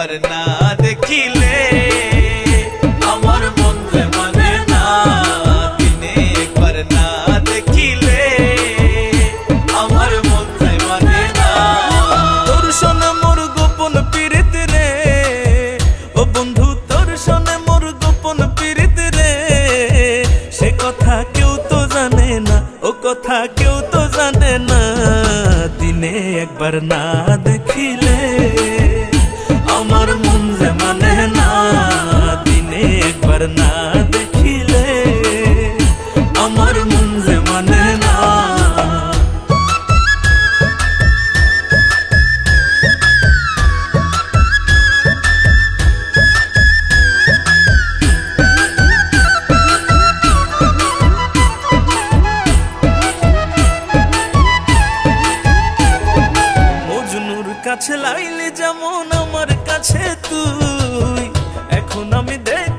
আবার না দেখিলে আমার মনে মানে না। দিনে একবার না দেখিলে আমার মনে মানে না। তোর শোনা মোর গোপন পীড়িত রে। ও বন্ধু, তোর শোনা মোর গোপন পীড়িত রে। সে কথা কেউ তো জানে না, ও কথা কেউ তো জানে না। দিনে একবার না দেখিলে আমার মন যে মানে না, দিনে একবার না দেখিলে। আমার মন যে মানে না। কাছে লাইলে যেমন আমার কাছে তুই। এখন আমি দেখি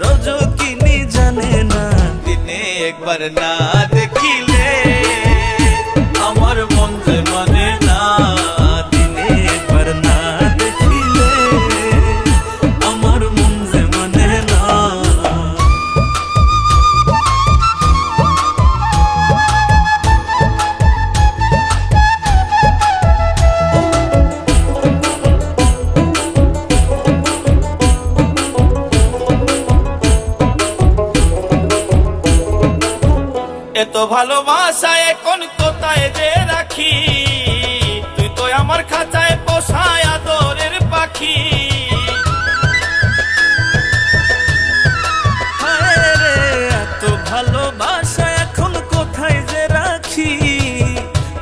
না রজকিনী জানে না দিনে একবার না দেখিলে আমার এত ভালোবাসা এখন কোথায় যে রাখি? তুই তো আমার খাঁচায় পোষায় আদরের পাখি। এত ভালোবাসা এখন কোথায় যে রাখি?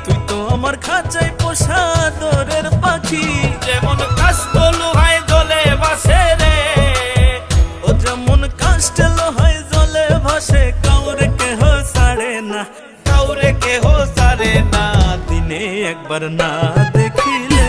তুই তো আমার খাঁচায় পোষা আদরের পাখি। যেমন কাস্ত কাউরে কেহ সারে না দিনে একবার না দেখিলে